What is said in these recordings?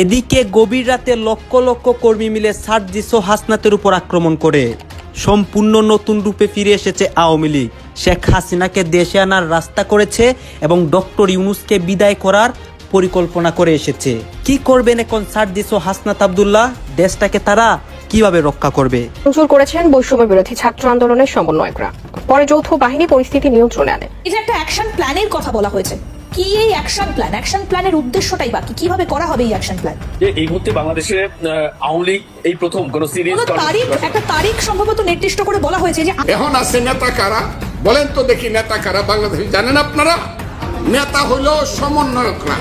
এদিকে গভীর রাতে লক্ষ লক্ষ কর্মী মিলে সার্জিসো হাসনাতের উপর আক্রমণ করে। সম্পূর্ণ নতুন রূপে ফিরে এসেছে আওয়ামী লীগ। শেখ হাসিনাকে দেশে আনার রাস্তা করেছে এবং ডক্টর ইউনুসকে বিদায় করার পরিকল্পনা করে এসেছে। কি করবেন এখন সার্জিসো হাসনাত আবদুল্লাহ? দেশটাকে তারা কীভাবে রক্ষা করবে? ভাঙচুর করেছেন বৈষম্য বিরোধী ছাত্র আন্দোলনের সমন্বয়করা। পরে যৌথ বাহিনী পরিস্থিতি নিয়ন্ত্রণে আনে। এটা একটা অ্যাকশন প্ল্যানের কথা বলা হয়েছে। কি এই অ্যাকশন প্ল্যান অ্যাকশন প্ল্যানের উদ্দেশ্যটাই বাকি কীভাবে করা হবে এই অ্যাকশন প্ল্যান যে এই মুহূর্তে বাংলাদেশে আহ, আওয়ামী লীগ এই প্রথম কোন কোনো তারিখ একটা তারিখ সম্ভবত নির্দিষ্ট করে বলা হয়েছে যে এখন আছে নেতা কারা? বলেন তো দেখি নেতা কারা বাংলাদেশে জানেন আপনারা? নেতা হলো সমন্বয়করা।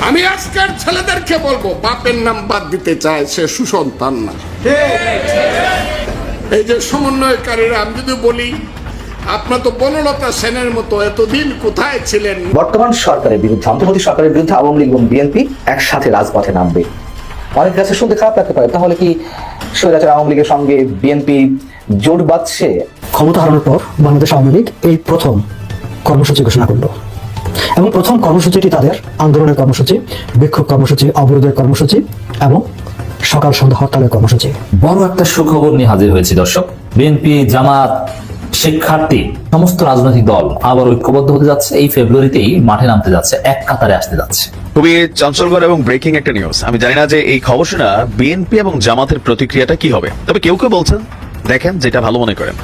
আমি আজকের ছেলেদেরকে বলব বাপের নাম বাদ দিতে চায় সে সুসন্তান না। এই যে সমন্বয়কারীরা আমি যদি বলি আপনার তো বনলতা সেনের মতো এতদিন কোথায় ছিলেন? বর্তমান সরকারের বিরুদ্ধে অন্তর্বর্তী সরকারের বিরুদ্ধে আওয়ামী লীগ এবং বিএনপি একসাথে রাজপথে নামবে। অনেক কাছে শুনতে খারাপ লাগতে পারে। তাহলে কি স্বৈরাচার আওয়ামী লীগের সঙ্গে বিএনপি জোট বাঁধছে? ক্ষমতা হারানোর পর বাংলাদেশ আওয়ামী লীগ এই প্রথম কর্মসূচি ঘোষণা করল। এবং প্রথম কর্মসূচিটি তাদের আন্দোলনের কর্মসূচি বিক্ষোভ কর্মসূচি অবরোধের কর্মসূচি এবং সকাল সন্ধ্যা হরতালের কর্মসূচি। বড় একটা সুখবর নিয়ে হাজির হয়েছি দর্শক। বিএনপি জামাত শিক্ষার্থী, সমস্ত রাজনৈতিক দল আবার ঐক্যবদ্ধ হতে যাচ্ছে। এই ফেব্রুয়ারিতেই মাঠে নামতে যাচ্ছে, এক কাতারে আসতে যাচ্ছে। খুবই চঞ্চলকর এবং ব্রেকিং একটা নিউজ আমি জানি না যে এই খবর শোনা বিএনপি এবং জামাতের প্রতিক্রিয়াটা কি হবে। তবে কেউ কেউ বলছেন, দেখেন যেটা ভালো মনে করেন।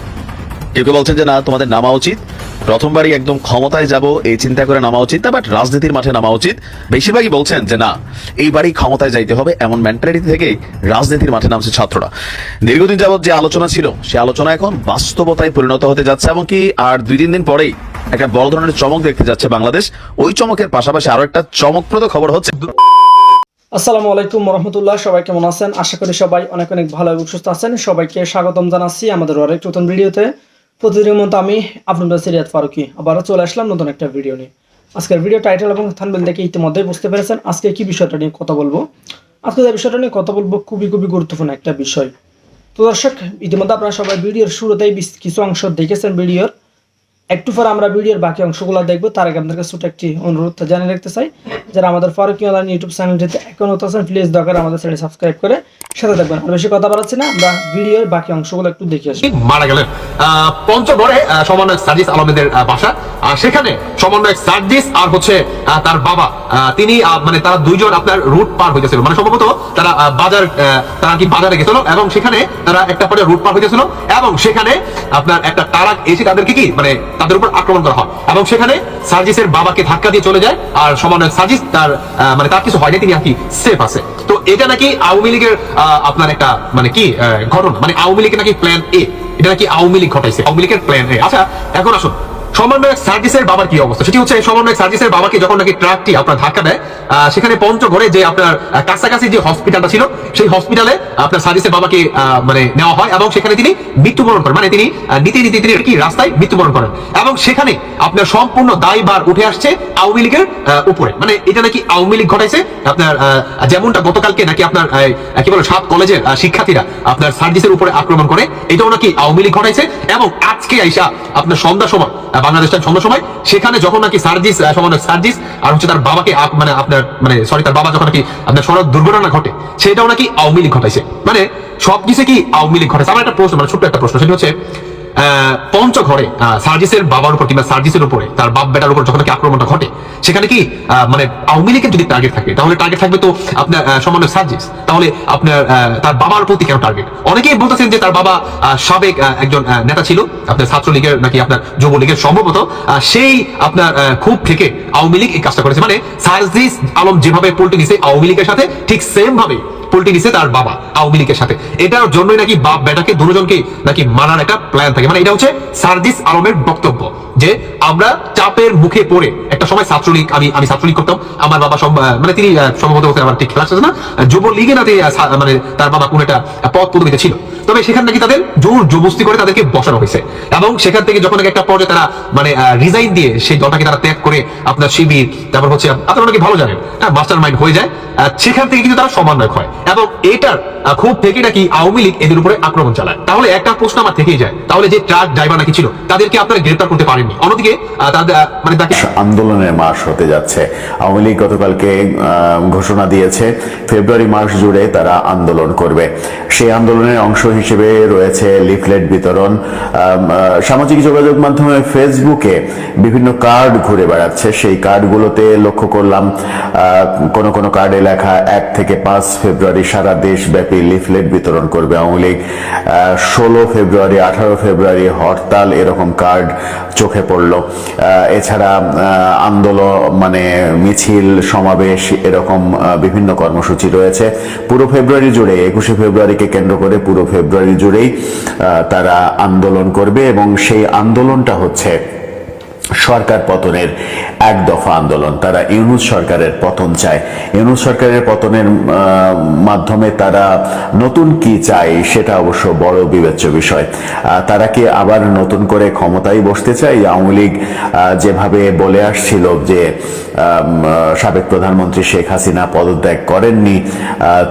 কেউ কেউ বলছেন যে, না, তোমাদের নামা উচিত। প্রথমবারই একদম ক্ষমতায় যাব, এই চিন্তা করে নামা উচিত না বাট রাজনীতির মাঠে নামা উচিত। বেশিরভাগই বলছেন যে না, এইবারই ক্ষমতায় যাইতে হবে, এমন মেন্টালিটি থেকেই রাজনীতির মাঠে নামছে ছাত্ররা। দীর্ঘদিন যাবত যে আলোচনা ছিল, সে আলোচনা এখন বাস্তবতায় পরিণত হতে যাচ্ছে, এমনকি আর দুই তিন দিন পরেই একটা বড় ধরনের চমক দেখতে যাচ্ছে বাংলাদেশ। ওই চমকের পাশাপাশি আরও একটা চমকপ্রদ খবর হচ্ছে। আসসালামু আলাইকুম রহমতুল্লাহ সবাই কেমন আছেন? আশা করি সবাই অনেক অনেক ভালো এবং সুস্থ আছেন। সবাইকে স্বাগতম জানাচ্ছি আমাদের আরেক নতুন ভিডিওতে। প্রতিদিনের মতো আমি আপনাদের সিরিয়াত ফারুকি আবারও চলে আসলাম নতুন একটা ভিডিও নিয়ে। আজকের ভিডিও টাইটেল এবং থানবেল দেখে ইতিমধ্যেই বুঝতে পেরেছেন আজকে কি বিষয়টা নিয়ে কথা বলব। আজকে যে বিষয়টা নিয়ে কথা বলব খুবই খুবই গুরুত্বপূর্ণ একটা বিষয়। তো দর্শক, ইতিমধ্যে আপনারা সবাই ভিডিওর শুরুতেই কিছু অংশ দেখেছেন ভিডিওর একটু পর আমরা ভিডিওর বাকি অংশগুলো দেখব। তার আগে আপনাদের কাছে একটি অনুরোধ জানিয়ে রাখতে চাই, যারা আমাদের ফারুকি অনলাইন ইউটিউব চ্যানেলটিতে এখন আছেন প্লিজ দরকার আমাদের চ্যানেল সাবস্ক্রাইব করে সাথে থাকবেন। আর বেশি কথা বাড়াচ্ছি না, আমরা ভিডিওর বাকি অংশগুলো একটু দেখে আসি। মারা গেলেন পঞ্চগড়ে সমন্বয়ক সার্জিস আলমেদের বাসা। সেখানে সমন্বয়ক সার্জিস আর হচ্ছে তার বাবা তিনি মানে তারা দুইজন আপনার রুট পার হইতেছিল। মানে সম্ভবত তারা বাজার তারা কি বাজারে গেছিল এবং সেখানে তারা একটা পরে রুট পার হইতেছিল এবং সেখানে আপনার একটা তারাক এসে তাদেরকে কি মানে তাদের উপর আক্রমণ করা হয়। এবং সেখানে সার্জিসের বাবাকে ধাক্কা দিয়ে চলে যায়, আর সমন্বয়ক সার্জিস তার মানে তার কিছু হয়নি, তিনি আর কি সেফ আছে। তো এটা নাকি আওয়ামী লীগের আপনার একটা মানে কি ঘটনা? মানে আওয়ামী লীগের নাকি প্ল্যান এ এটা নাকি আওয়ামী লীগ ঘটাইছে? আওয়ামী লীগের প্ল্যান এ আচ্ছা এখন আসুন। সমন্বয়ক সার্জিসের বাবার কি অবস্থা? সেটি হচ্ছে সমন্বয়ক সার্জিসের বাবাকে যখন নাকি ট্রাকটি আপনার ধাক্কা দেয় সেখানে পঞ্চগড়ে যে আপনার কাছাকাছি যে হসপিটালটা ছিল, সেই হসপিটালে আপনার সার্জিসের বাবাকে মানে নেওয়া হয় এবং সেখানে তিনি মৃত্যুবরণ করেন। মানে তিনি নিতে নিতে তিনি কি রাস্তায় মৃত্যুবরণ করেন। এবং সেখানে আপনার সম্পূর্ণ দায়ভার উঠে আসছে আওয়ামী লীগের উপরে। মানে এটা নাকি আওয়ামী লীগ ঘটাইছে, আপনার যেমনটা গতকালকে নাকি আপনার কি বলে, সাত কলেজের শিক্ষার্থীরা আপনার সার্জিসের উপরে আক্রমণ করে, এটাও নাকি আওয়ামী লীগ ঘটাইছে। এবং আজকে আইসা আপনার সন্ধ্যা সময় আহ, বাংলাদেশ টাইম সন্ধ্যা সময় সেখানে যখন নাকি সার্জিস আহ, সার্জিস আর হচ্ছে তার বাবাকে মানে আপনার মানে সরি তার বাবা যখন নাকি আপনার সড়ক দুর্ঘটনা ঘটে সেটাও নাকি আওয়ামী লীগ ঘটাইছে। মানে সবকিছু কি আওয়ামী লীগ ঘটাইছে? আমার একটা প্রশ্ন মানে ছোট্ট একটা প্রশ্ন সেটা হচ্ছে আহ, পঞ্চঘরে আহ, সার্জিসের বাবার উপর কিংবা সার্জিসের উপরে তার বাপ বেটার উপর যখন আক্রমণটা ঘটে সেখানে কি মানে আওয়ামী লীগের যদি টার্গেট থাকে তাহলে টার্গেট থাকবে তো আপনার আহ, সার্জিস। তাহলে আপনার তার বাবার প্রতি কেন টার্গেট অনেকেই বলতেছেন যে তার বাবা সাবেক একজন নেতা ছিল আপনার ছাত্রলীগের নাকি আপনার যুবলীগের সম্ভবত সেই আপনার খুব থেকে আওয়ামী লীগ এই কাজটা করেছে। মানে সার্জিস আলম যেভাবে পোল্টি নিছে আওয়ামী লীগের সাথে ঠিক সেম ভাবে পোল্টি নিছে তার বাবা আওয়ামী লীগের সাথে। এটার জন্যই নাকি বাপ বেটাকে দুজনকে নাকি মারার একটা প্ল্যান থাকে। মানে এটা হচ্ছে সার্জিস আলমের বক্তব্য যে আমরা চাপের মুখে পড়ে একটা সময় ছাত্রলীগ আমি আমি ছাত্রলীগ করতাম। আমার বাবা মানে তিনি সম্ভবত হতে আমার ঠিক খেলা আসছে না। যুবলীগে না তিনি, মানে তার বাবা কোন একটা পদ পদবিতে ছিল। তবে সেখান নাকি তাদের জোর জবস্তি করে তাদেরকে বসানো হয়েছে। এবং সেখান থেকে যখন একটা পর্যায়ে তারা মানে রিজাইন দিয়ে সেই দলটাকে তারা ত্যাগ করে আপনার শিবির তারপর হচ্ছে আপনারা নাকি ভালো জানেন হ্যাঁ মাস্টার মাইন্ড হয়ে যায়। সেখান থেকে কিন্তু তারা সমন্বয়ক হয়। এবং এটার খুব থেকে নাকি আওয়ামী লীগ এদের উপরে আক্রমণ চালায়। তাহলে একটা প্রশ্ন আমার থেকেই যায়। তাহলে যে ট্রাক ড্রাইভার নাকি ছিল, তাদেরকে আপনারা গ্রেপ্তার করতে পারেননি। অন্যদিকে মানে তাকে আন্দোলনের মাস হতে যাচ্ছে। আওয়ামী লীগ গতকালকে ঘোষণা দিয়েছে, ফেব্রুয়ারি মাস জুড়ে তারা আন্দোলন করবে। সেই আন্দোলনের অংশ হিসেবে রয়েছে লিফলেট বিতরণ। সামাজিক যোগাযোগ মাধ্যমে ফেসবুকে বিভিন্ন কার্ড ঘুরে বেড়াচ্ছে। সেই কার্ডগুলোতে লক্ষ্য করলাম কোন কোন কার্ডে লেখা এক থেকে পাঁচ ফেব্রুয়ারি সারা দেশব্যাপী লিফলেট বিতরণ করবে আওয়ামী লীগ। ষোলো ফেব্রুয়ারি, আঠারো ফেব্রুয়ারি হরতাল, এরকম কার্ড চোখে পড়ল। এছাড়া আন্দোলন মানে মিছিল, সমাবেশ, এরকম বিভিন্ন কর্মসূচি রয়েছে। পুরো ফেব্রুয়ারি জুড়ে, একুশে ফেব্রুয়ারিকে কেন্দ্র করে পুরো ফেব্রুয়ারি জুড়েই তারা আন্দোলন করবে এবং সেই আন্দোলনটা হচ্ছে সরকার পতনের এক দফা আন্দোলন। তারা ইউনুস সরকারের পতন চায়। ইউনুস সরকারের পতনের মাধ্যমে তারা নতুন কি চায় সেটা অবশ্য বড় বিবেচ্য বিষয়। তারা কি আবার নতুন করে ক্ষমতায় বসতে চায়? আওয়ামী লীগ যেভাবে বলে আসছিল যে সাবেক প্রধানমন্ত্রী শেখ হাসিনা পদত্যাগ করেননি।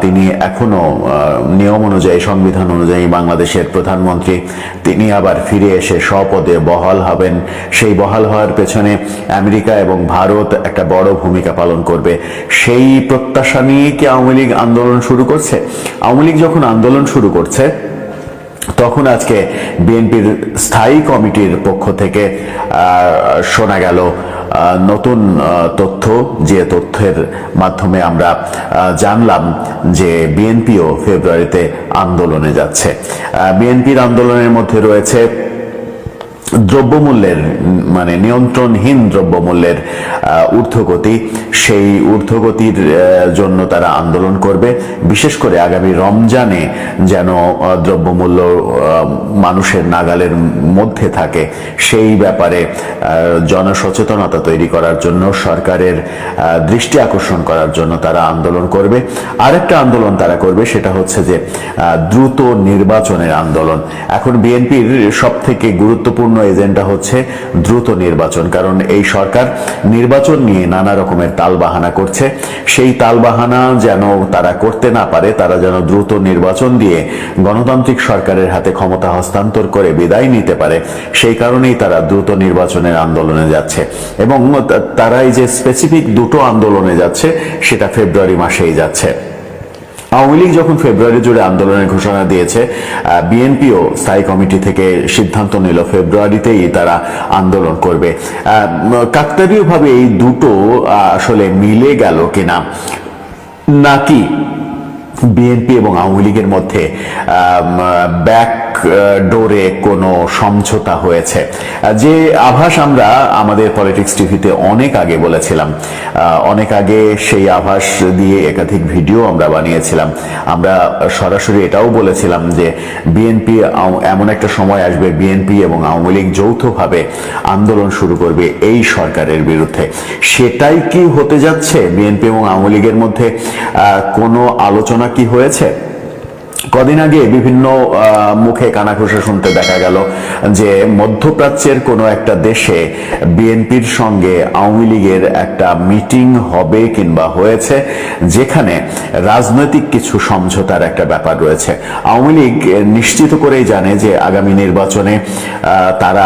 তিনি এখনও আহ, নিয়ম অনুযায়ী সংবিধান অনুযায়ী বাংলাদেশের প্রধানমন্ত্রী তিনি আবার ফিরে এসে স্বপদে বহাল হবেন। সেই বহাল হওয়ার পেছনে আমেরিকা এবং ভারত একটা বড় ভূমিকা পালন করবে। সেই প্রত্যাশা নিয়ে কি আওয়ামী লীগ আন্দোলন শুরু করছে? আওয়ামী লীগ যখন আন্দোলন শুরু করছে তখন আজকে বিএনপির স্থায়ী কমিটির পক্ষ থেকে শোনা গেল নতুন তথ্য যে তথ্যের মাধ্যমে আমরা জানলাম যে বিএনপিও ফেব্রুয়ারিতে আন্দোলনে যাচ্ছে। বিএনপির আন্দোলনের মধ্যে রয়েছে দ্রব্যমূল্যের মানে নিয়ন্ত্রণহীন দ্রব্যমূল্যের ঊর্ধ্বগতি, সেই ঊর্ধ্বগতির জন্য তারা আন্দোলন করবে। বিশেষ করে আগামী রমজানে যেন দ্রব্যমূল্য মানুষের নাগালের মধ্যে থাকে, সেই ব্যাপারে জনসচেতনতা তৈরি করার জন্য, সরকারের দৃষ্টি আকর্ষণ করার জন্য তারা আন্দোলন করবে। আরেকটা আন্দোলন তারা করবে, সেটা হচ্ছে যে দ্রুত নির্বাচনের আন্দোলন। এখন বিএনপির সব থেকে গুরুত্বপূর্ণ এজেন্ডা হচ্ছে দ্রুত নির্বাচন, কারণ এই সরকার নির্বাচন নিয়ে নানা রকমের তালবাহানা করছে। সেই তালবাহানা যেন তারা করতে না পারে, তারা যেন দ্রুত নির্বাচন দিয়ে গণতান্ত্রিক সরকারের হাতে ক্ষমতা হস্তান্তর করে বিদায় নিতে পারে, সেই কারণেই তারা দ্রুত নির্বাচনের আন্দোলনে যাচ্ছে। এবং তা- তারা এই যে স্পেসিফিক দুটো আন্দোলনে যাচ্ছে, সেটা ফেব্রুয়ারি মাসেই যাচ্ছে। আওয়ামী লীগ যখন ফেব্রুয়ারি জুড়ে আন্দোলনের ঘোষণা দিয়েছে বিএনপিও স্থায়ী কমিটি থেকে সিদ্ধান্ত নিল ফেব্রুয়ারিতেই তারা আন্দোলন করবে। কাকতারীয় ভাবে এই দুটো আসলে মিলে গেল কিনা, নাকি বিএনপি এবং আওয়ামী লীগের মধ্যে ব্যাক ডোরে কোনো সমঝোতা হয়েছে। যে আভাস আমরা আমাদের পলিটিক্স টিভিতে অনেক আগে বলেছিলাম অনেক আগে সেই আভাস দিয়ে একাধিক ভিডিও আমরা বানিয়েছিলাম। আমরা সরাসরি এটাও বলেছিলাম যে বিএনপি এমন একটা সময় আসবে বিএনপি এবং আওয়ামী লীগ যৌথভাবে আন্দোলন শুরু করবে এই সরকারের বিরুদ্ধে। সেটাই কি হতে যাচ্ছে বিএনপি এবং আওয়ামী লীগের মধ্যে? কোনো আলোচনা কি হয়েছে? কদিন আগে বিভিন্ন মুখে কানাঘুষা শুনতে দেখা গেল যে মধ্যপ্রাচ্যের কোনো একটা দেশে বিএনপির সঙ্গে আওয়ামী লীগের একটা মিটিং হবে কিংবা হয়েছে, যেখানে রাজনৈতিক কিছু সমঝোতার একটা ব্যাপার রয়েছে। আওয়ামী লীগ নিশ্চিত করেই জানে যে আগামী নির্বাচনে তারা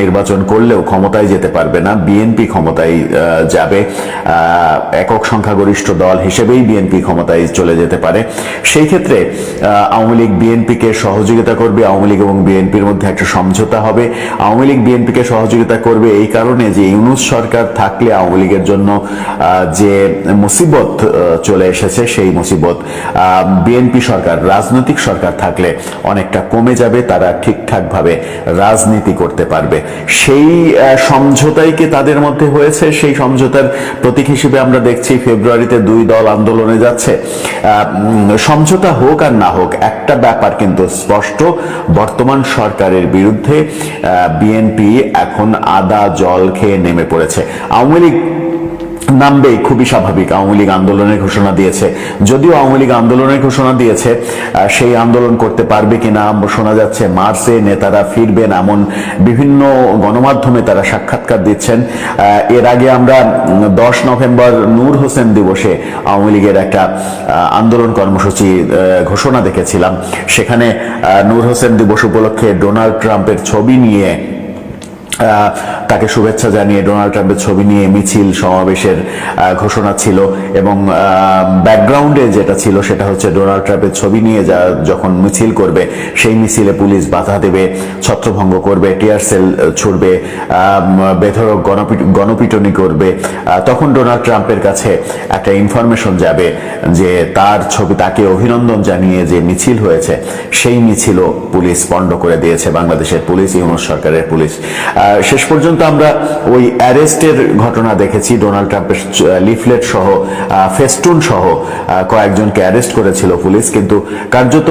নির্বাচন করলেও ক্ষমতায় যেতে পারবে না, বিএনপি ক্ষমতায় যাবে একক সংখ্যাগরিষ্ঠ দল হিসেবেই বিএনপি ক্ষমতায় চলে যেতে পারে। সেই ক্ষেত্রে আওয়ামী লীগ বিএনপিকে সহযোগিতা করবে, আওয়ামী লীগ এবং বিএনপির মধ্যে একটা সমঝোতা হবে। আওয়ামী লীগ বিএনপিকে সহযোগিতা করবে এই কারণে যে ইউনুস সরকার থাকলে আওয়ামী লীগের জন্য যে মুসিবত চলে এসেছে সেই মুসিবত বিএনপি সরকার, রাজনৈতিক সরকার থাকলে অনেকটা কমে যাবে, তারা ঠিকঠাক ভাবে রাজনীতি করতে পারবে। সেই সমঝোতাই কি তাদের মধ্যে হয়েছে? সেই সমঝোতার প্রতীক হিসেবে আমরা দেখছি ফেব্রুয়ারিতে দুই দল আন্দোলনে যাচ্ছে। সমঝোতা হোক আর না হোক, একটা ব্যাপার কিন্তু স্পষ্ট, বর্তমান সরকারের বিরুদ্ধে বিএনপি এখন আদা জল খেয়ে নেমে পড়েছে। আওয়ামী লীগ নামবে, খুবই স্বাভাবিক। আওয়ামী লীগ আন্দোলনের ঘোষণা দিয়েছে। যদিও আওয়ামী লীগ আন্দোলনের ঘোষণা দিয়েছে সেই আন্দোলন করতে পারবে কিনা শোনা যাচ্ছে, মার্চে নেতারা ফিরবেন এমন বিভিন্ন গণমাধ্যমে তারা সাক্ষাৎকার দিচ্ছেন। এর আগে আমরা দশ নভেম্বর নূর হোসেন দিবসে আওয়ামী লীগের একটা আন্দোলন কর্মসূচি ঘোষণা দেখেছিলাম। সেখানে নূর হোসেন দিবস উপলক্ষে ডোনাল্ড ট্রাম্পের ছবি নিয়ে তাকে শুভেচ্ছা জানিয়ে ডোনাল্ড ট্রাম্পের ছবি নিয়ে মিছিল সমাবেশের ঘোষণা ছিল এবং ব্যাকগ্রাউন্ডে যেটা ছিল সেটা হচ্ছে ডোনাল্ড ট্রাম্পের ছবি নিয়ে যা যখন মিছিল করবে, সেই মিছিলে পুলিশ বাধা দেবে, ছত্রভঙ্গ করবে টিয়ার সেল ছুড়বে গণপিট- গণপিটনি করবে তখন ডোনাল্ড ট্রাম্পের কাছে একটা ইনফরমেশন যাবে যে তার ছবি, তাকে অভিনন্দন জানিয়ে যে মিছিল হয়েছে, সেই মিছিলও পুলিশ পণ্ড করে দিয়েছে, বাংলাদেশের পুলিশ, ইউনুস সরকারের পুলিশ। শেষ পর্যন্ত আমরা ওই অ্যারেস্টের ঘটনা দেখেছি। ডোনাল্ড ট্রাম্পের লিফলেট সহ ফেস্টুন সহ কয়েকজনকে অ্যারেস্ট করেছিল পুলিশ। কিন্তু কার্যত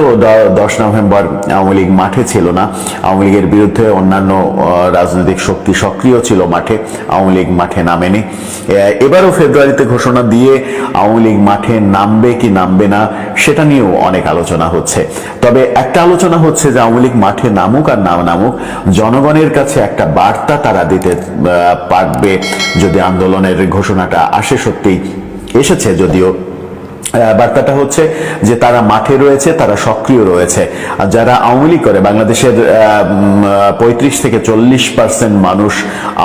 দশ নভেম্বর আওয়ামী লীগ মাঠে ছিল না। আওয়ামী লীগের বিরুদ্ধে অন্যান্য রাজনৈতিক শক্তি সক্রিয় ছিল মাঠে। আওয়ামী লীগ মাঠে নামেনি। এবারও ফেব্রুয়ারিতে ঘোষণা দিয়ে আওয়ামী লীগ মাঠে নামবে কি নামবে না, সেটা নিয়েও অনেক আলোচনা হচ্ছে। তবে একটা আলোচনা হচ্ছে যে আওয়ামী লীগ মাঠে নামুক আর না নামুক, জনগণের কাছে একটা বার্তা তারা দিতে পারবে যদি আন্দোলনের ঘোষণাটা আসে সত্যি এসেছে যদিও বার্তাটা হচ্ছে যে তারা মাঠে রয়েছে, তারা সক্রিয় রয়েছে। আর যারা আওয়ামী লীগ করে, বাংলাদেশের পঁয়ত্রিশ থেকে চল্লিশ পার্সেন্ট মানুষ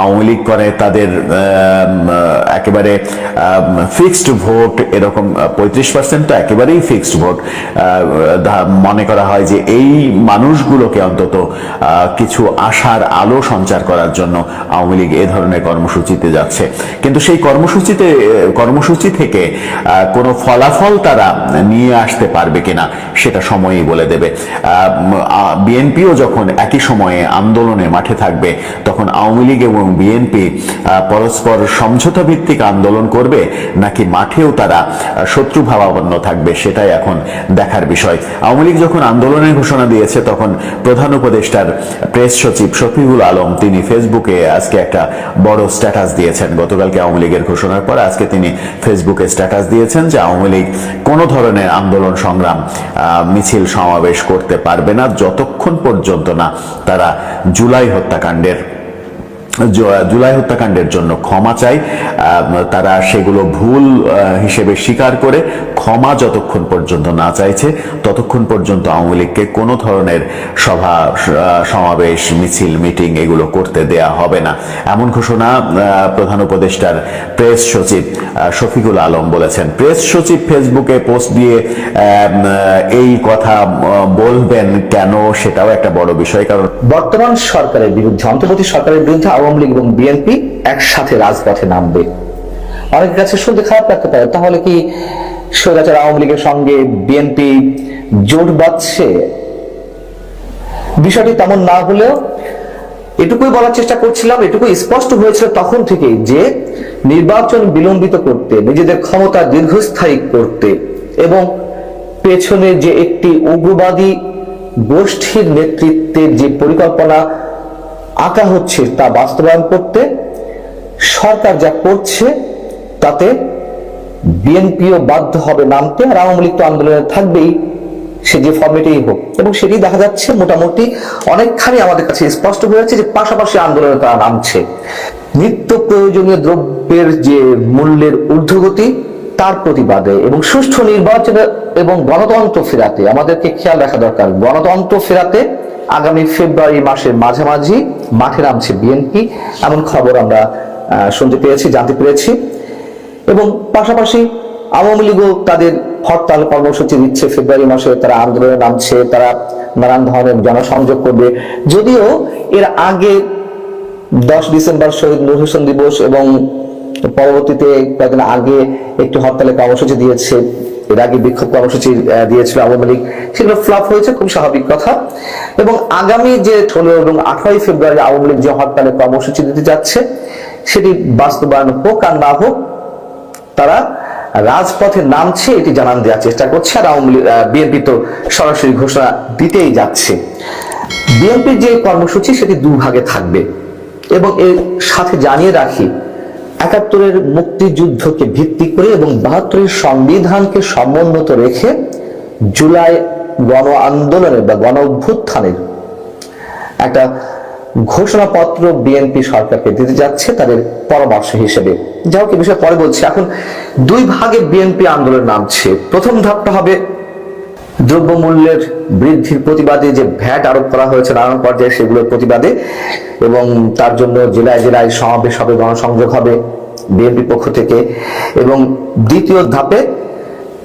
আওয়ামী লীগ করে, তাদের একেবারে ফিক্সড ভোট এরকম পঁয়ত্রিশ পার্সেন্ট তো একেবারেই ফিক্সড ভোট। মনে করা হয় যে এই মানুষগুলোকে অন্তত কিছু আশার আলো সঞ্চার করার জন্য আওয়ামী লীগ এ ধরনের কর্মসূচিতে যাচ্ছে। কিন্তু সেই কর্মসূচিতে কর্মসূচি থেকে কোনো ফলাফল তারা নিয়ে আসতে পারবে কিনা সেটা সময়ই বলে দেবে। বিএনপিও যখন একই সময়ে আন্দোলনে মাঠে থাকবে তখন আওয়ামী লীগ এবং বিএনপি পরস্পর সমঝোতা ভিত্তিক আন্দোলন করবে নাকি মাঠেও তারা আহ, শত্রু ভাবাপন্ন থাকবে সেটাই এখন দেখার বিষয়। আওয়ামী লীগ যখন আন্দোলনের ঘোষণা দিয়েছে তখন প্রধান উপদেষ্টার প্রেস সচিব শফিকুল আলম তিনি ফেসবুকে আজকে একটা বড় স্ট্যাটাস দিয়েছেন। গতকালকে আওয়ামী লীগের ঘোষণার পর আজকে তিনি ফেসবুকে স্ট্যাটাস দিয়েছেন যে আওয়ামী লীগ কোনো ধরনের আন্দোলন, সংগ্রাম মিছিল, সমাবেশ করতে পারবে না, যতক্ষণ পর্যন্ত না তারা জুলাই হত্যাকাণ্ডের জুলাই হত্যাকাণ্ডের জন্য ক্ষমা চাই। তারা সেগুলো ভুল হিসেবে স্বীকার করে ক্ষমা যতক্ষণ পর্যন্ত না চাইছে, ততক্ষণ পর্যন্ত আওয়ামী লীগকে কোনো ধরনের সভা সমাবেশ, মিছিল, মিটিং এগুলো করতে দেয়া হবে না। এমন ঘোষণা প্রধান উপদেষ্টার প্রেস সচিব শফিকুল আলম বলেছেন। প্রেস সচিব ফেসবুকে পোস্ট দিয়ে এই কথা বলবেন কেন সেটাও একটা বড় বিষয়, কারণ বর্তমান সরকারের বিরুদ্ধে, অন্তর্বর্তী সরকারের বিরুদ্ধে আওয়ামী লীগ এবং বিএনপি একসাথে রাজপথে নামবে। অনেকের কাছে শুনতে খারাপ লাগতে পারে, তাহলে কি স্বৈরাচার আওয়ামী লীগের সঙ্গে বিএনপি জোট বাঁধছে? বিষয়টি তেমন না হলেও এটুকুই বলার চেষ্টা করছিলাম এটুকু স্পষ্ট হয়েছিল তখন থেকেই যে নির্বাচন বিলম্বিত করতে, নিজেদের ক্ষমতা দীর্ঘস্থায়ী করতে এবং পেছনে যে একটি উগ্রবাদী গোষ্ঠীর নেতৃত্বের যে পরিকল্পনা আঁকা হচ্ছে তা বাস্তবায়ন করতে। সরকার যা করছে, তাতে বিএনপিও বাধ্য হবে নামতে। আর আওয়ামী লীগ তো আন্দোলনে থাকবেই, সে যে ফর্মেটেই হোক। এবং সেটি দেখা যাচ্ছে মোটামুটি অনেকখানি আমাদের কাছে স্পষ্ট হয়ে যাচ্ছে যে পাশাপাশি আন্দোলনে তারা নামছে। নিত্য প্রয়োজনীয় দ্রব্যের যে মূল্যের ঊর্ধ্বগতি, তার প্রতিবাদে এবং সুষ্ঠু নির্বাচনে এবং গণতন্ত্র ফেরাতে। আমাদেরকে খেয়াল রাখা দরকার। গণতন্ত্র ফেরাতে আগামী ফেব্রুয়ারি মাসের মাঝামাঝি মাঠে নামছে বিএনপি, এমন খবর আমরা শুনতে পেয়েছি, জানতে পেরেছি। এবং পাশাপাশি আওয়ামী লীগও তাদের হরতাল কর্মসূচি দিচ্ছে। ফেব্রুয়ারি মাসে তারা আন্দোলনে নামছে, তারা নানান ধরনের জনসংযোগ করবে। যদিও এর আগে দশ ডিসেম্বর শহীদ নূর হোসেন দিবস এবং পরবর্তীতে কয়েকদিন আগে একটি হরতালের কর্মসূচি দিয়েছে এর আগে বিক্ষোভ কর্মসূচি দিয়েছিল আওয়ামী লীগ, সেগুলো ফ্লপ হয়েছে, খুব স্বাভাবিক কথা। এবং আগামী যে ষোলো এবং আঠারোই ফেব্রুয়ারি আওয়ামী লীগ যে হরতালের কর্মসূচি দিতে যাচ্ছে, সেটি বাস্তবায়ন হোক আর না হোক, তারা রাজপথে নামছে, এটি জানান দেওয়ার চেষ্টা করছে, আর আওয়ামী লীগ বিএনপি তো সরাসরি ঘোষণা দিতেই যাচ্ছে। বিএনপির যে কর্মসূচি, সেটি দুভাগে থাকবে। এবং এর সাথে জানিয়ে রাখি একাত্তরের মুক্তিযুদ্ধকে ভিত্তি করে এবং বাহাত্তরের সংবিধানকে সমুন্নত রেখে জুলাই গণ আন্দোলনের বা গণ অভ্যুত্থানের একটা ঘোষণাপত্র বিএনপি সরকারকে দিতে যাচ্ছে তাদের পরামর্শ হিসেবে। যা হোক বিষয়ে পরে বলছি। এখন দুই ভাগে বিএনপি আন্দোলন নামছে প্রথম ধাপটা হবে দ্রব্যমূল্যের বৃদ্ধির প্রতিবাদে যে ভ্যাট আরোপ করা হয়েছে নানান পর্যায়ে সেগুলোর প্রতিবাদে এবং তার জন্য জেলায় জেলায় সমাবেশ হবে, গণসংযোগ হবে বিএনপি পক্ষ থেকে। এবং দ্বিতীয় ধাপে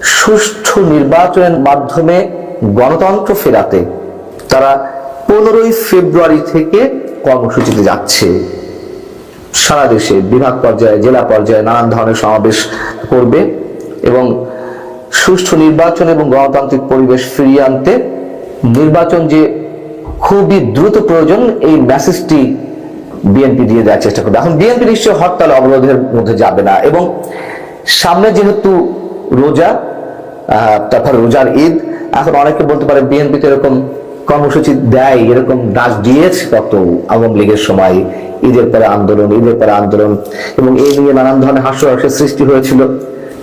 সুষ্ঠু নির্বাচনের মাধ্যমে গণতন্ত্র ফেরাতে তারা পনেরোই ফেব্রুয়ারি থেকে কর্মসূচিতে যাচ্ছে। সারা দেশে বিভাগ পর্যায়ে, জেলা পর্যায়ে নানান ধরনের সমাবেশ করবে এবং সুষ্ঠু নির্বাচন এবং গণতান্ত্রিক পরিবেশ ফিরিয়ে আনতে নির্বাচন যে খুবই দ্রুত প্রয়োজন, এই মেসেজটি বিএনপি দিয়ে দেওয়ার চেষ্টা করবে। এখন বিএনপি নিশ্চয় হরতাল অবরোধের মধ্যে যাবে না এবং সামনে যেহেতু রোজা তারপর রোজার ঈদ, এখন অনেকে বলতে পারে বিএনপি তো এরকম কর্মসূচি দেয়, এরকম ডাক দিয়েছে কত আওয়ামী লীগের সময়, ঈদের পরে আন্দোলন, ঈদের পরে আন্দোলন এবং এই নিয়ে নানান ধরনের হাস্যরসের সৃষ্টি হয়েছিল।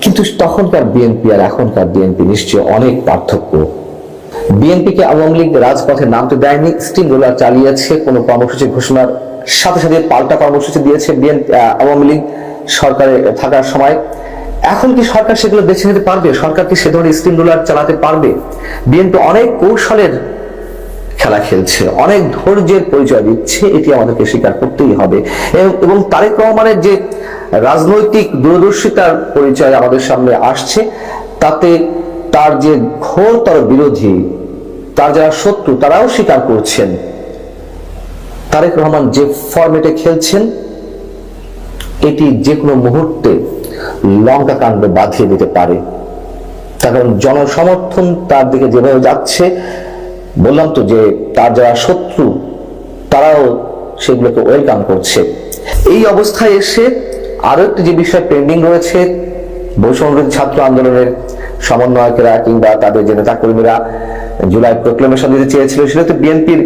কিন্তু তখনকার বিএনপি আর এখনকার বিএনপি নিশ্চয় অনেক পার্থক্য। বিএনপিকে আওয়ামী লীগ রাজপথে নামতে দেয়নি স্টিম রোলার চালিয়েছে, কোনো কর্মসূচি ঘোষণার সাথে সাথে পাল্টা কর্মসূচি দিয়েছে বিএনপি আওয়ামী লীগ সরকারে থাকার সময়। এখন কি সরকার সেগুলো বেছে নিতে পারবে? সরকার কি সে ধরনের স্টিম রোলার চালাতে পারবে? বিএনপি অনেক কৌশলের খেলা খেলছে, অনেক ধৈর্যের পরিচয় দিচ্ছে, এটি আমাদেরকে স্বীকার করতেই হবে। এবং- তারেক রহমানের যে রাজনৈতিক দূরদর্শিতার পরিচয় আমাদের সামনে আসছে। তাতে তার যে ঘোরতর বিরোধী, তার যারা শত্রু, তারাও স্বীকার করছেন। তারেক রহমান যে ফরম্যাটে খেলছেন, এটি যে কোনো মুহূর্তে লঙ্কা কাণ্ড বাঁধিয়ে দিতে পারে। কারণ জনসমর্থন তার দিকে যেভাবে যাচ্ছে, বললাম তো যে তার যারা শত্রু, তারাও সেগুলোকে ওয়েলকাম করছে। এই অবস্থায় এসে আরও একটি যে বিষয় পেন্ডিং রয়েছে বৈষম্যবিরোধী ছাত্র আন্দোলনের সমন্বয়কেরা কিংবা তাদের যে নেতাকর্মীরা জুলাই প্রোক্লেমেশন দিতে চেয়েছিল, সেটা তো বিএনপির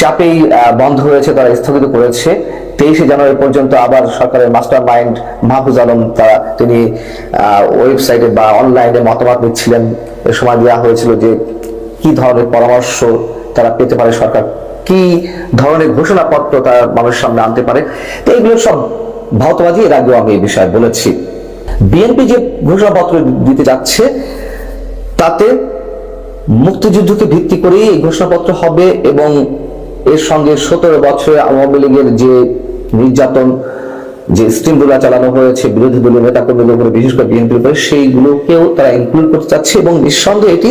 চাপেই বন্ধ হয়েছে, তারা স্থগিত করেছে। তেইশে জানুয়ারি পর্যন্ত আবার সরকারের মাস্টার মাইন্ড মাহফুজ আলম তারা, তিনি ওয়েবসাইটে বা অনলাইনে মতামত নিচ্ছিলেন এ সময় দেওয়া হয়েছিল যে কি ধরনের পরামর্শ তারা পেতে পারে সরকার, কি ধরনের ঘোষণাপত্র তারা মানুষের সামনে আনতে পারে। তো এগুলো সব ভৌতবাদী এর আগেও আমি এই বিষয়ে বলেছি। বিএনপি যে ঘোষণাপত্র দিতে যাচ্ছে, তাতে মুক্তিযুদ্ধকে ভিত্তি করেই এই ঘোষণাপত্র হবে এবং এর সঙ্গে সতেরো বছরে আওয়ামী লীগের যে নির্যাতন, যে স্টিম রোলা চালানো হয়েছে, বিরোধী দলীয় নেতা কর্মীদের উপরে, বিশেষ করে বিএনপির উপরে, সেইগুলোকেও তারা ইনক্লুড করতে চাচ্ছে এবং নিঃসন্দেহে এটি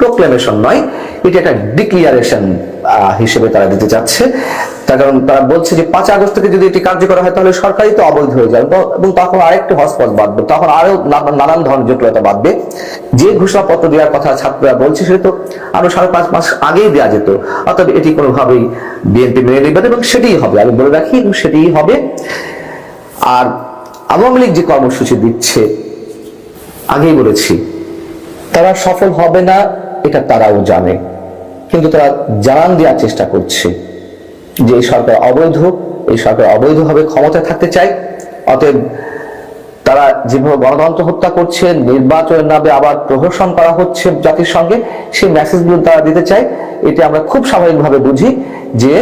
প্রোক্লেমেশন নয়, এটি একটা ডিক্লিয়ারেশন হিসেবে তারা দিতে চাচ্ছে। তার কারণ তারা বলছে যে পাঁচ আগস্ট থেকে যদি এটি কার্যকর হয়, তাহলে সরকারই তো অবৈধ হয়ে যাবে। এবং- এবং তখন আরেকটি হসপট বাঁধবে তখন আরও নানান ধরনের জটিলতা বাঁধবে যে ঘোষণাপত্র দেওয়ার কথা ছাত্ররা বলছে, সেটা তো আরও সাড়ে পাঁচ মাস আগেই দেওয়া যেত। অর্থাৎ এটি কোনোভাবেই বিএনপি মেনে নেবে এবং সেটাই হবে। আমি বলে রাখি, এবং সেটাই হবে। আর আওয়ামী লীগ যে কর্মসূচি দিচ্ছে, আগেই বলেছি, তারা সফল হবে না, এটা তারাও জানে। কিন্তু তারা জানান দেওয়ার চেষ্টা করছে যে এই সরকার অবৈধ, এই সরকার অবৈধভাবে ক্ষমতায় থাকতে চায়। অতএব তারা যেভাবে গণতন্ত্র হত্যা করছে, নির্বাচনের নামে আবার প্রহসন করা হচ্ছে জাতির সঙ্গে, সেই মেসেজগুলো তারা দিতে চায়। এটা আমরা খুব স্বাভাবিকভাবে বুঝি যে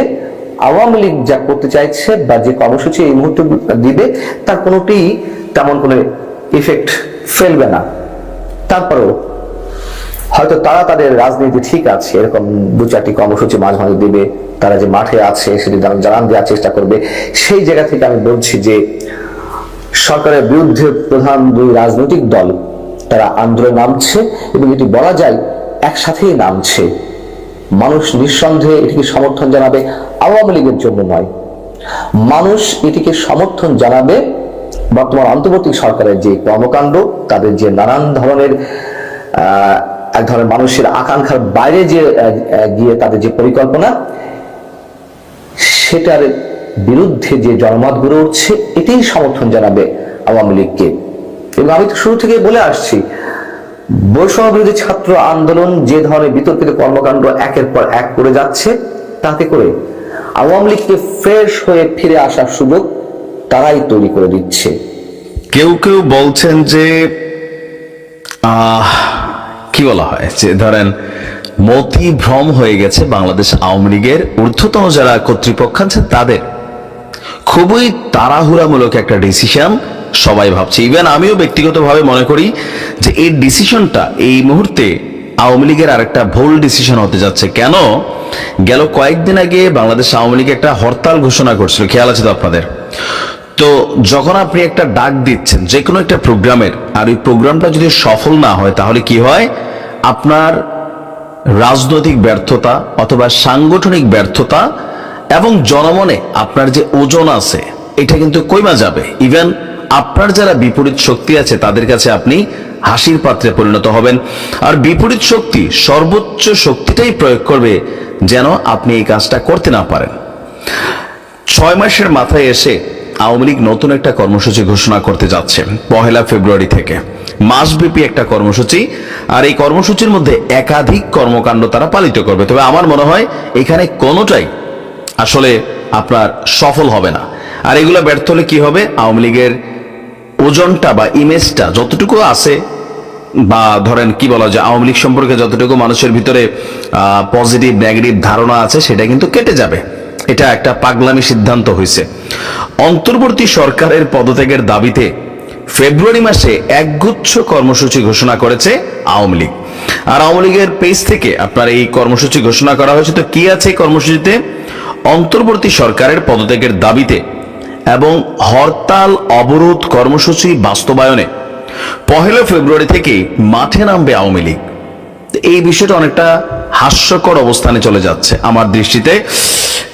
আওয়ামী লীগ যা করতে চাইছে বা যে কর্মসূচি এই মুহূর্তে দিবে, তার কোনোটি তেমন কোনো ইফেক্ট ফেলবে না। তারপরেও হয়তো তারা তাদের রাজনীতি ঠিক আছে, এরকম দু চারটি কর্মসূচি মাঝে মাঝে দিবে, তারা যে মাঠে আছে সেটি জানান- দেওয়ার চেষ্টা করবে। সেই জায়গা থেকে আমি বলছি যে সরকারের বিরুদ্ধে প্রধান দুই রাজনৈতিক দল, তারা আন্দোলন নামছে এবং এটি বলা যায় একসাথেই নামছে। মানুষ নিঃসন্দেহে এটিকে সমর্থন জানাবে, আওয়ামী লীগের জন্য নয়। মানুষ এটিকে সমর্থন জানাবে বর্তমান অন্তর্বর্তী সরকারের যে কর্মকাণ্ড, তাদের যে নানান ধরনের এক ধরনের মানুষের আকাঙ্ক্ষার বাইরে যে গিয়ে তাদের যে পরিকল্পনা সেটার বিরুদ্ধে যে জনমত গড়ে উঠছে এটাই সমর্থন জানাবে আওয়ামী লীগকে। এবং আমি তো শুরু থেকে বলে আসছি বৈষম্য বিরোধী ছাত্র আন্দোলন যে ধরনের বিতর্কিত কর্মকাণ্ড একের পর এক করে যাচ্ছে তাতে করে আওয়ামী লীগকে ফ্রেশ হয়ে ফিরে আসার সুযোগ তারাই তৈরি করে দিচ্ছে। কেউ কেউ বলছেন যে আহ, কি বলা হয়? যে ধরেন, মতি ভ্রম হয়ে গেছে বাংলাদেশ আওয়ামী লীগের, ঊর্ধ্বতন যারা কর্তৃপক্ষ আছে তাদের। খুবই তাড়াহুড়ামূলক একটা ডিসিশন সবাই ভাবছে। ইভেন আমিও ব্যক্তিগতভাবে মনে করি যে এই ডিসিশনটা এই মুহূর্তে আওয়ামী লীগের আরেকটা ভুল ডিসিশন হতে যাচ্ছে। কেন? গেল কয়েকদিন আগে বাংলাদেশ আওয়ামী লীগ একটা হরতাল ঘোষণা করছিল। খেয়াল আছে তো আপনাদের? তো যখন আপনি একটা ডাক দিচ্ছেন যে কোনো একটা প্রোগ্রামের, আর ওই প্রোগ্রামটা যদি সফল না হয়, তাহলে কি হয়? আপনার রাজনৈতিক ব্যর্থতা অথবা সাংগঠনিক ব্যর্থতা এবং জনমনে আপনার যে ওজন আছে, এটা কিন্তু কইমা যাবে। ইভেন আপনার যারা বিপরীত শক্তি আছে, তাদের কাছে আপনি হাসির পাত্রে পরিণত হবেন। আর বিপরীত শক্তি সর্বোচ্চ শক্তিটাই প্রয়োগ করবে যেন আপনি এই কাজটা করতে না পারেন। ছয় মাসের মাথায় এসে আওয়ামী লীগ নতুন একটা কর্মসূচি ঘোষণা করতে যাচ্ছে, পহেলা ফেব্রুয়ারি থেকে। মাসব্যাপী একটা কর্মসূচি, আর এই কর্মসূচির মধ্যে একাধিক কর্মকাণ্ড তারা পালিত করবে। তবে আমার মনে হয় এখানে কোনোটাই আসলে আপনার সফল হবে না। আর এগুলো ব্যর্থ হলে কি হবে? আওয়ামী লীগের ওজনটা বা ইমেজটা যতটুকু আছে, বা ধরেন কি বলা যায়, আওয়ামী লীগ সম্পর্কে যতটুকু মানুষের ভিতরে পজিটিভ নেগেটিভ ধারণা আছে, সেটা কিন্তু কেটে যাবে। এটা একটা পাগলামি সিদ্ধান্ত হয়েছে অন্তর্বর্তী সরকারের পদত্যাগের দাবিতে ফেব্রুয়ারি মাসে একগুচ্ছ কর্মসূচি ঘোষণা করেছে আওয়ামী লীগ। আর আওয়ামী লীগের পেজ থেকে আপনার এই কর্মসূচি ঘোষণা করা হয়েছে, তো কি আছে এই কর্মসূচিতে? অন্তর্বর্তী সরকারের পদত্যাগের দাবিতে এবং হরতাল অবরোধ কর্মসূচি বাস্তবায়নে পহেলা ফেব্রুয়ারি থেকে মাঠে নামবে আওয়ামী লীগ। এই বিষয়টা অনেকটা হাস্যকর অবস্থানে চলে যাচ্ছে আমার দৃষ্টিতে।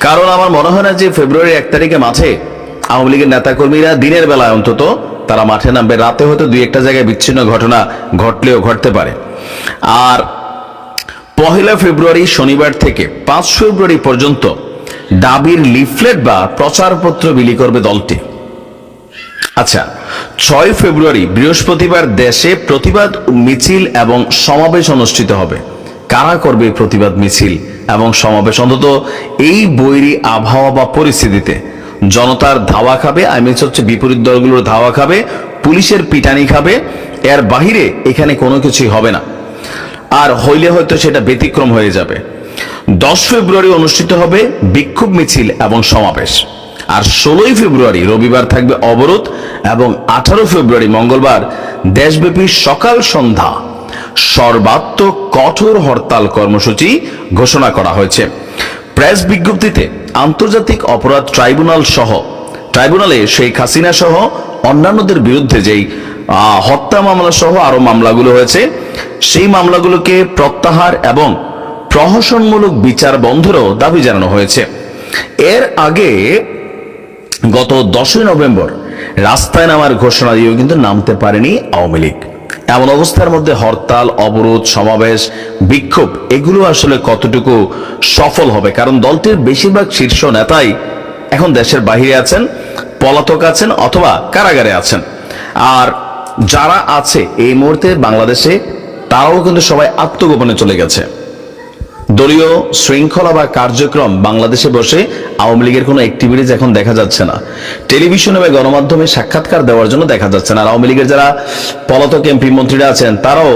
কারণ আমার মনে হয় না যে ফেব্রুয়ারি এক তারিখে মাঠে আওয়ামী লীগের নেতাকর্মীরা দিনের বেলায় অন্তত তারা মাঠে নামবে। রাতে হয়তো দুই একটা জায়গায় বিচ্ছিন্ন ঘটনা ঘটলেও ঘটতে পারে। আর পহেলা ফেব্রুয়ারি শনিবার থেকে পাঁচ ফেব্রুয়ারি পর্যন্ত দাবির লিফলেট বা প্রচারপত্র বিলি করবে দলটি। আচ্ছা ছয় ফেব্রুয়ারি বৃহস্পতিবার দেশে প্রতিবাদ মিছিল এবং সমাবেশ অনুষ্ঠিত হবে। কারা করবে প্রতিবাদ মিছিল? এবং সমাবেশ। অন্তত এই বৈরী আবহাওয়া বা পরিস্থিতিতে জনতার ধাওয়া খাবে আই মিনস হচ্ছে বিপরীত দলগুলোর ধাওয়া খাবে, পুলিশের পিটানি খাবে, এর বাহিরে এখানে কোনো কিছুই হবে না। আর হইলে হয়তো সেটা ব্যতিক্রম হয়ে যাবে। দশ ফেব্রুয়ারি অনুষ্ঠিত হবে বিক্ষোভ মিছিল এবং সমাবেশ। আর ষোলোই ফেব্রুয়ারি রবিবার থাকবে অবরোধ এবং আঠারো ফেব্রুয়ারি মঙ্গলবার দেশব্যাপী সকাল সন্ধ্যা। সর্বাত্মক কঠোর হরতাল কর্মসূচি ঘোষণা করা হয়েছে। প্রেস বিজ্ঞপ্তিতে আন্তর্জাতিক অপরাধ ট্রাইব্যুনাল সহ, ট্রাইব্যুনালে শেখ হাসিনা সহ অন্যান্যদের বিরুদ্ধে যেই হত্যা মামলা সহ আরও মামলাগুলো হয়েছে, সেই মামলাগুলোকে প্রত্যাহার এবং প্রহসনমূলক বিচার বন্ধেরও দাবি জানানো হয়েছে। এর আগে গত দশই নভেম্বর রাস্তায় নামার ঘোষণা দিয়েও কিন্তু নামতে পারেনি আওয়ামী লীগ। এমন অবস্থার মধ্যে হরতাল, অবরোধ, সমাবেশ, বিক্ষোভ, এগুলো আসলে কতটুকু সফল হবে? কারণ দলটির বেশিরভাগ শীর্ষ নেতাই এখন দেশের বাহিরে আছেন, পলাতক আছেন অথবা কারাগারে আছেন। আর যারা আছে এই মুহূর্তে বাংলাদেশে, তারাও কিন্তু সবাই আত্মগোপনে চলে গেছে। দলীয় শৃঙ্খলা বা কার্যক্রম বাংলাদেশে বসে আওয়ামী লীগের কোনো অ্যাক্টিভিটিস এখন দেখা যাচ্ছে না। টেলিভিশন এবং গণমাধ্যমে সাক্ষাৎকার দেওয়ার জন্য দেখা যাচ্ছে না। আর আওয়ামী লীগের যারা পলাতক এমপি মন্ত্রীরা আছেন, তারাও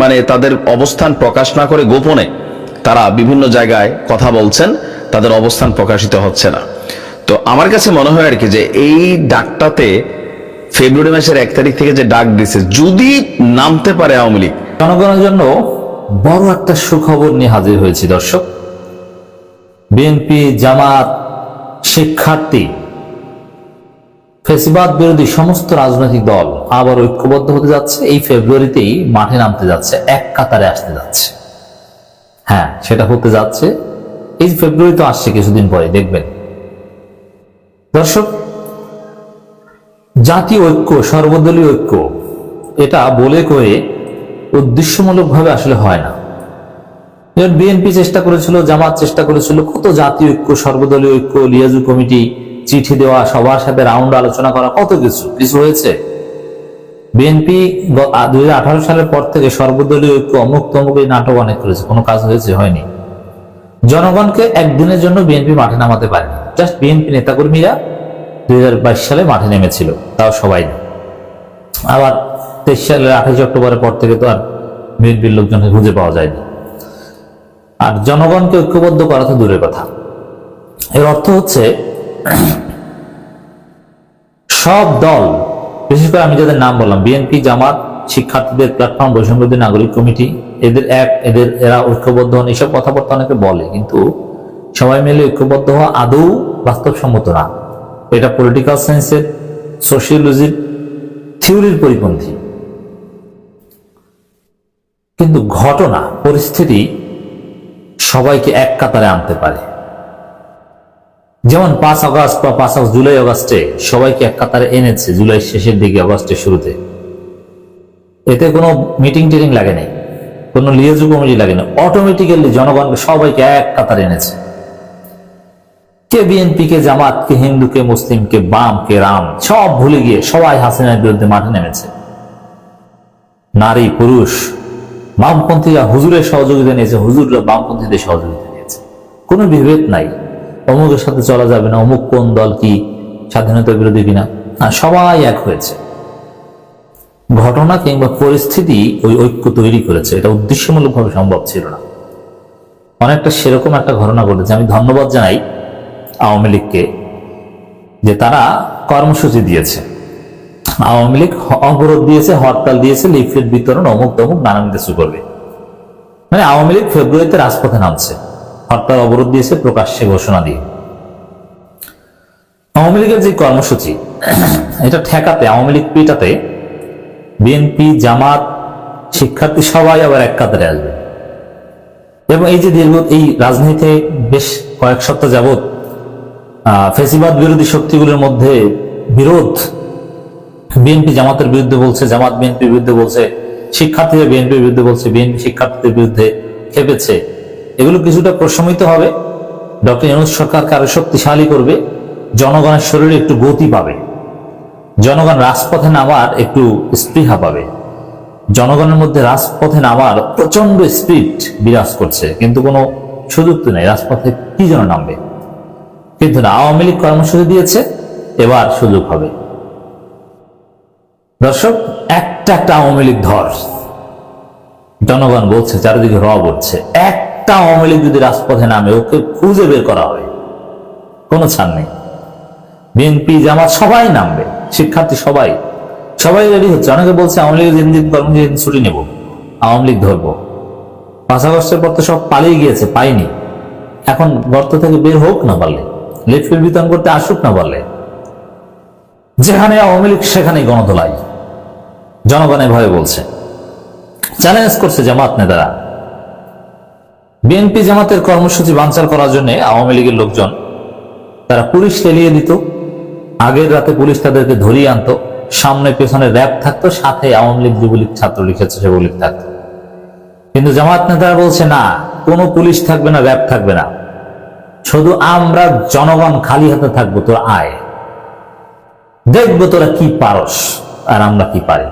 মানে তাদের অবস্থান প্রকাশ না করে গোপনে তারা বিভিন্ন জায়গায় কথা বলছেন, তাদের অবস্থান প্রকাশিত হচ্ছে না। তো আমার কাছে মনে হয় আর কি যে এই ডাকটাতে ফেব্রুয়ারি মাসের এক তারিখ থেকে যে ডাক দিছে, যদি নামতে পারে আওয়ামী লীগ, জনগণের জন্য বড় একটা সুখবর নিয়ে হাজির হয়েছি, দর্শক। বিএনপি জামাত, শিক্ষার্থী, ফেসিবাদ বিরোধী সমস্ত রাজনৈতিক দল আবার ঐক্যবদ্ধ হতে যাচ্ছে। এই ফেব্রুয়ারিতেই মাঠে নামতে যাচ্ছে, এক কাতারে আসতে যাচ্ছে। হ্যাঁ সেটা হতে যাচ্ছে। এই ফেব্রুয়ারি তো আসছে কিছুদিন পরে দেখবেন। দর্শক, জাতীয় ঐক্য, সর্বদলীয় ঐক্য, এটা বলে করে উদ্দেশ্যমূলকভাবে আসলে হয় না। যেমন বিএনপি চেষ্টা করেছিল, জামাত চেষ্টা করেছিল, কত জাতীয় ঐক্য, সর্বদলীয় ঐক্য, লিয়াজু কমিটি, চিঠি দেওয়া, সবার সাথে রাউন্ড আলোচনা করা, কত কিছু কিছু হয়েছে। বিএনপি দুই সালের পর থেকে সর্বদলীয় ঐক্য, অমুক তমুক এই নাটক অনেক করেছে, কোনো কাজ হয়েছে, হয়নি। জনগণকে একদিনের জন্য বিএনপি মাঠে নামাতে পারেনি। জাস্ট বিএনপি নেতাকর্মীরা দুই হাজার বাইশ সালে মাঠে নেমেছিল, তাও সবাই আবার তেইশ সালের আঠাশ অক্টোবরের পর থেকে তো আর বিএনপির লোকজনকে খুঁজে পাওয়া যায়নি। আর জনগণকে ঐক্যবদ্ধ করা তো দূরের কথা। এর অর্থ হচ্ছে সব দল, বিশেষ করে আমি যাদের নাম বললাম, বিএনপি, জামাত, শিক্ষার্থীদের প্ল্যাটফর্ম বৈষম্যদী নাগরিক কমিটি, এদের এক, এদের, এরা ঐক্যবদ্ধ হন, এইসব কথাবার্তা অনেকে বলে, কিন্তু সবাই মিলে ঐক্যবদ্ধ হওয়া আদৌ বাস্তবসম্মত না। এটা পলিটিক্যাল সায়েন্সের সোশিয়োলজির থিওরির পরিপন্থী। কিন্তু ঘটনা, পরিস্থিতি সবাইকে এক কাতারে আনতে পারে। যেমন পাঁচ আগস্ট বা পাঁচ আগস্ট, জুলাই আগস্টে সবাইকে এক কাতারে এনেছে, জুলাই শেষের দিকে, আগস্টের শুরুতে। এতে কোনো মিটিং টিটিং লাগে নাই, কোনো লিয়েজু কমিটি লাগে না অটোমেটিক্যালি জনগণকে সবাইকে এক কাতারে এনেছে। কে বিএনপি কে জামাত, কে হিন্দু, কে মুসলিম, কে বাম, কে রাম, সব ভুলে গিয়ে সবাই হাসিনার বিরুদ্ধে মাঠে নেমেছে। নারী, পুরুষ বামপন্থীরা হুজুরের সহযোগিতা নিয়েছে, হুজুররা বামপন্থীদের সহযোগিতা নিয়েছে। কোনো বিভেদ নাই। অমুকের সাথে চলা যাবে না, অমুক কোন দল কি স্বাধীনতা বিরোধী কিনা? না, সবাই এক হয়েছে। ঘটনা কিংবা পরিস্থিতি ওই ঐক্য তৈরি করেছে। এটা উদ্দেশ্যমূলকভাবে সম্ভব ছিল না। অনেকটা সেরকম একটা ঘটনা ঘটেছে। আমি ধন্যবাদ জানাই আওয়ামী লীগকে যে তারা কর্মসূচি দিয়েছে। আওয়ামী লীগ অবরোধ দিয়েছে, হরতাল দিয়েছে, লিফলেট বিতরণ, অমুক তমুক নানান কিছু করবে। মানে আওয়ামী লীগ ফেব্রুয়ারিতে রাজপথে নামছে। হরতাল, অবরোধ দিয়েছে, প্রকাশ্যে ঘোষণা দিয়ে। আওয়ামী লীগের যে কর্মসূচি, এটা ঠেকাতে, আওয়ামী লীগ পিটাতে বিএনপি, জামাত, শিক্ষার্থী সবাই আবার এক কাতারে আসবে। এবং এই যে দীর্ঘ, এই রাজনীতিতে বেশ কয়েক সপ্তাহ যাবৎ ফেসিবাদ বিরোধী শক্তিগুলোর মধ্যে বিরোধ বিএনপি জামাতের বিরুদ্ধে বলছে, জামাত বিএনপির বিরুদ্ধে বলছে, শিক্ষার্থীরা বিএনপির বিরুদ্ধে বলছে, বিএনপি শিক্ষার্থীদের বিরুদ্ধে খেপেছে। এগুলো কিছুটা প্রশমিত হবে। ডক্টর ইউনুস সরকারকে আরও শক্তিশালী করবে। জনগণের শরীরে একটু গতি পাবে। জনগণ রাজপথে নামার একটু স্পৃহা পাবে। জনগণের মধ্যে রাজপথে নামার প্রচণ্ড স্পিড বিরাজ করছে। কিন্তু কোনো সুযোগ তো নেই। রাজপথে কি যেন নামবে? কিন্তু না, আওয়ামী লীগ কর্মসূচি দিয়েছে, এবার সুযোগ হবে। দর্শক, একটা একটা আওয়ামী লীগ ধর। জনগণ বলছে, চারিদিকে র বলছে একটা আওয়ামী লীগ যদি রাজপথে নামে, ওকে খুঁজে বের করা হবে। কোনো ছাড় নেই। বিএনপি, জামাত সবাই নামবে। শিক্ষার্থী সবাই। সবাই রেডি হচ্ছে। অনেকে বলছে, আওয়ামী লীগের যেদিন দিন কর্মসূচি সেদিন ছুটি নেব। আওয়ামী লীগ ধরবো। পাঁচ আগস্টের পর তো সব পালিয়ে গিয়েছে, পাইনি। এখন গর্ত থেকে বের হোক না পারলে। লিফলেট বিতরণ করতে আসুক না পারলে। যেখানে আওয়ামী লীগ, সেখানেই গণদোলাই জনগণের ভয়ে বলছে। চ্যালেঞ্জ করছে জামাত নেতারা। বিএনপি জামাতের কর্মসূচি বানচাল করার জন্য আওয়ামী লীগের লোকজন, তারা পুলিশ লেলিয়ে দিত। আগের রাতে পুলিশ তাদেরকে ধরিয়ে আনতো। সামনে পেছনে র্যাব থাকতো, সাথে আওয়ামী লীগ যুবলীগ ছাত্রলীগ স্বেচ্ছাসেবক থাকতো। কিন্তু জামাত নেতারা বলছে, না, কোনো পুলিশ থাকবে না, র্যাব থাকবে না। শুধু আমরা জনগণ খালি হাতে থাকব, তোর আয়। দেখব তোরা কি পারস, আর আমরা কি পারি।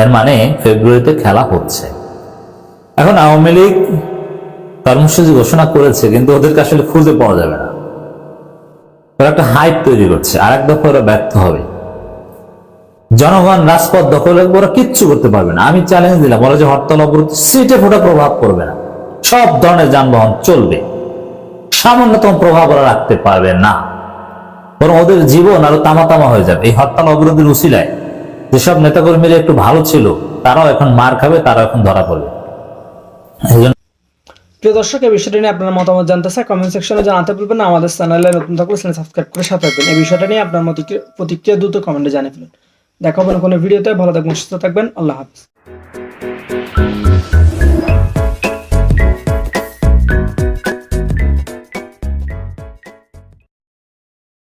এর মানে ফেব্রুয়ারিতে খেলা হচ্ছে। এখন আওয়ামী লীগ কর্মসূচি ঘোষণা করেছে, কিন্তু ওদেরকে আসলে খুঁজে পাওয়া যাবে না। ওরা একটা হাইপ তৈরি করছে আর এক দফা ওরা ব্যর্থ হবে। জনগণ রাজপথ দখল ওরা কিচ্ছু করতে পারবে না। আমি চ্যালেঞ্জ দিলাম, ওরা যে হরতাল অবরোধ সিটে ফোটা প্রভাব পড়বে না। সব ধরনের যানবাহন চলবে। সামান্যতম প্রভাব ওরা রাখতে পারবে না। বরং ওদের জীবন আরও তামা তামা হয়ে যাবে। এই হরতাল অবরোধের উসিলায় যেসব নেতাকর্মীরা একটু ভালো ছিল, তারাও এখন মার খাবে, তারাও এখন ধরা পড়বে। প্রিয় দর্শক, এই বিষয়টা নিয়ে আপনার মতামত জানতে চাই কমেন্ট সেকশনে জানাতে বলবেন আমাদের চ্যানেলে নতুন থাকলে চ্যানেল সাবস্ক্রাইব করে সাথে থাকবেন। এই বিষয়টা নিয়ে আপনার মত প্রতিক্রিয়া দ্রুত কমেন্টে জানিয়ে ফেলুন। দেখা হবে কোনো ভিডিওতে ভালো থাকবেন, সুস্থ থাকবেন। আল্লাহ হাফিজ।